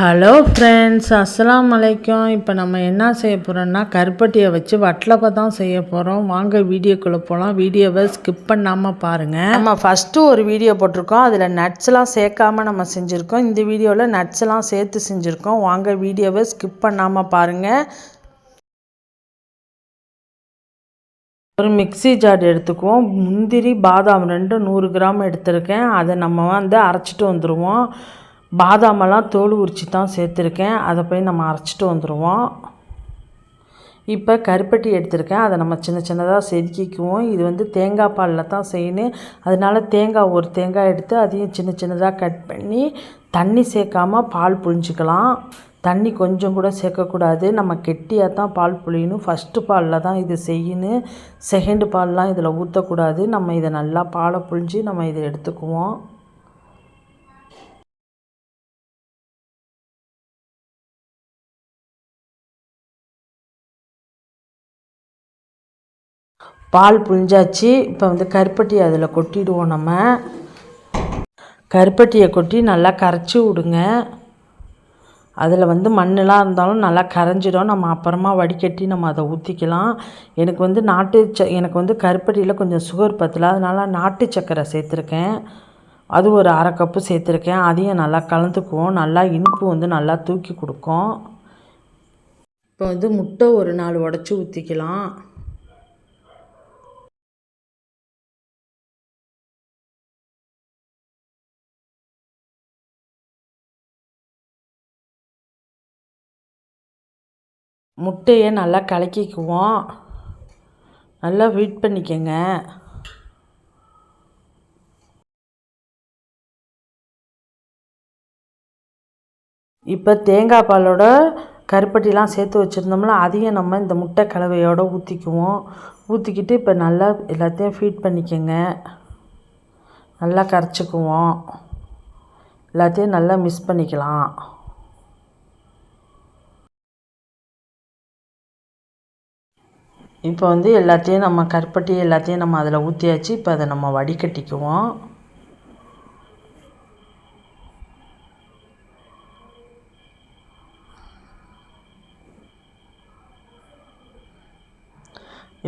Hello friends அஸ்லாம் அலைக்கும் இப்போ நம்ம என்ன செய்ய போகிறோம்னா கருப்பட்டியை வச்சு வட்டலப்பை தான் செய்ய போகிறோம் வாங்க வீடியோக்குள்ளே போகலாம் வீடியோவை ஸ்கிப் பண்ணாமல் பாருங்கள் நம்ம ஃபஸ்ட்டு ஒரு வீடியோ போட்டிருக்கோம். அதில் நட்ஸ்லாம் சேர்க்காம நம்ம செஞ்சுருக்கோம். இந்த வீடியோவில் நட்ஸ்லாம் சேர்த்து செஞ்சுருக்கோம். வாங்க வீடியோவை ஸ்கிப் பண்ணாமல் பாருங்கள் ஒரு மிக்ஸி ஜார் எடுத்துக்குவோம். முந்திரி பாதாம் ரெண்டு நூறு கிராம் எடுத்திருக்கேன். அதை நம்ம வந்து அரைச்சிட்டு வந்துடுவோம் பாதாமெல்லாம் தோல் உரிச்சு தான் சேர்த்துருக்கேன். அதை போய் நம்ம அரைச்சிட்டு வந்துடுவோம் இப்போ கருப்பட்டி எடுத்திருக்கேன். அதை நம்ம சின்ன சின்னதாக செதுக்கிக்குவோம். இது வந்து தேங்காய் பாலில் தான் செய்யணும். அதனால தேங்காய் ஒரு தேங்காய் எடுத்து அதையும் சின்ன சின்னதாக கட் பண்ணி தண்ணி சேர்க்காம பால் புழிஞ்சிக்கலாம். தண்ணி கொஞ்சம் கூட சேர்க்கக்கூடாது. நம்ம கெட்டியாக தான் பால் புழியணும். ஃபஸ்ட்டு பாலில் தான் இது செய்யணும். செகண்டு பால்லாம் இதில் ஊற்றக்கூடாது நம்ம இதை நல்லா பாலை புழிஞ்சு நம்ம இதை எடுத்துக்குவோம். பால் புழிஞ்சாச்சு இப்போ வந்து கருப்பட்டி அதில் கொட்டிடுவோம் நம்ம. கருப்பட்டியை கொட்டி நல்லா கரைச்சி விடுங்க. அதில் வந்து மண்ணெலாம் இருந்தாலும் நல்லா கரைஞ்சிடும். நம்ம அப்புறமா வடிகட்டி நம்ம அதை ஊற்றிக்கலாம் எனக்கு வந்து நாட்டு ச எனக்கு வந்து கருப்பட்டியில் கொஞ்சம் சுகர் பத்தல. அதனால் நாட்டு சக்கரை சேர்த்துருக்கேன். அது ஒரு அரை கப்பு சேர்த்துருக்கேன். அதையும் நல்லா கலந்துக்குவோம். நல்லா இனிப்பு வந்து நல்லா தூக்கி கொடுக்கும். இப்போ வந்து முட்டை ஒரு நாலு உடச்சி ஊற்றிக்கலாம் முட்டையை நல்லா கலக்கிக்குவோம். நல்லா வீட் பண்ணிக்கோங்க. இப்போ தேங்காய் பாலோட கருப்பட்டிலாம் சேர்த்து வச்சுருந்தோம்ல அதையும் நம்ம இந்த முட்டை கலவையோடு ஊற்றிக்குவோம் ஊற்றிக்கிட்டு இப்போ நல்லா எல்லாத்தையும் ஃபீட் பண்ணிக்கோங்க. நல்லா கரைச்சிக்குவோம். எல்லாத்தையும் நல்லா மிக்ஸ் பண்ணிக்கலாம். இப்போ வந்து எல்லாத்தையும் நம்ம கருப்பட்டி எல்லாத்தையும் நம்ம அதில் ஊற்றியாச்சு இப்போ அதை நம்ம வடிகட்டிக்குவோம்.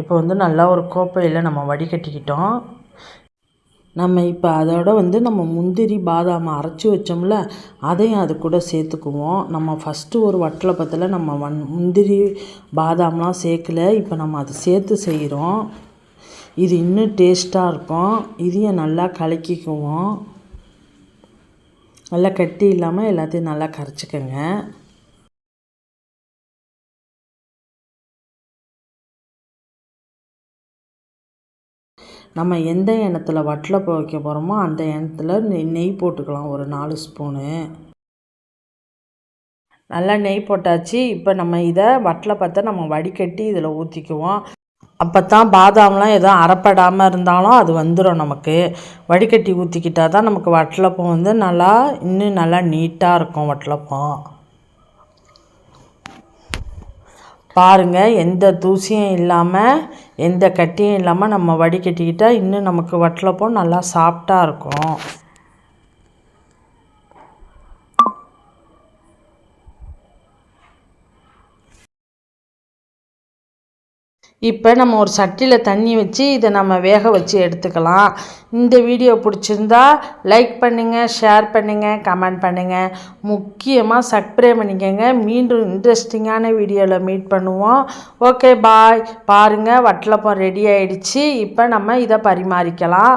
இப்போ வந்து நல்லா ஒரு கோப்பையில் நம்ம வடிகட்டிக்கிட்டோம். நம்ம இப்போ அதோட வந்து நம்ம முந்திரி பாதாம் அரைச்சி வச்சோம்ல அதையும் அது கூட சேர்த்துக்குவோம். நம்ம ஃபஸ்ட்டு ஒரு வட்டலப்பத்தில் நம்ம வன் முந்திரி பாதாம்லாம் சேர்க்கல. இப்போ நம்ம அதை சேர்த்து செய்கிறோம் இது இன்னும் டேஸ்ட்டாக இருக்கும். இதையும் நல்லா கலக்கிக்குவோம். நல்லா கட்டி இல்லாமல் எல்லாத்தையும் நல்லா கரைச்சிக்கோங்க. நம்ம எந்த எண்ணத்தில் வட்டலை வைக்க போகிறோமோ அந்த எண்ணத்தில் நெய் நெய் போட்டுக்கலாம். ஒரு நாலு ஸ்பூனு. நல்லா நெய் போட்டாச்சு. இப்போ நம்ம இதை வட்டலை பார்த்தா நம்ம வடிகட்டி இதில் ஊற்றிக்குவோம் அப்போ தான் பாதாம்லாம் எதுவும் அறப்படாமல் இருந்தாலும் அது வந்துடும் நமக்கு. வடிகட்டி ஊற்றிக்கிட்டால் தான் நமக்கு வட்டலப்பம் வந்து நல்லா இன்னும் நல்லா நீட்டாக இருக்கும் வட்டலப்பம் பாருங்கள் எந்த தூசியும் இல்லாமல் எந்த கட்டியும் இல்லாமல் நம்ம வடிகட்டிக்கிட்டால் இன்னும் நமக்கு வட்டலப்பம் நல்லா சாஃப்டாக இருக்கும். இப்போ நம்ம ஒரு சட்டியில் தண்ணி வச்சு இதை நம்ம வேக வச்சு எடுத்துக்கலாம். இந்த வீடியோ பிடிச்சிருந்தா லைக் பண்ணுங்கள் ஷேர் பண்ணுங்கள் கமெண்ட் பண்ணுங்கள் முக்கியமாக சப்ஸ்கிரைப் பண்ணிக்கோங்க மீண்டும் இன்ட்ரெஸ்டிங்கான வீடியோவில் மீட் பண்ணுவோம். Okay bye. பாருங்கள் வட்டலப்பம் ரெடி ஆகிடுச்சு இப்போ நம்ம இதை பரிமாறிக்கலாம்.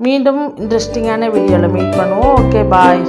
மீண்டும் இன்ட்ரெஸ்டிங்கான வீடியோவில் மீட் பண்ணுவோம். Okay bye.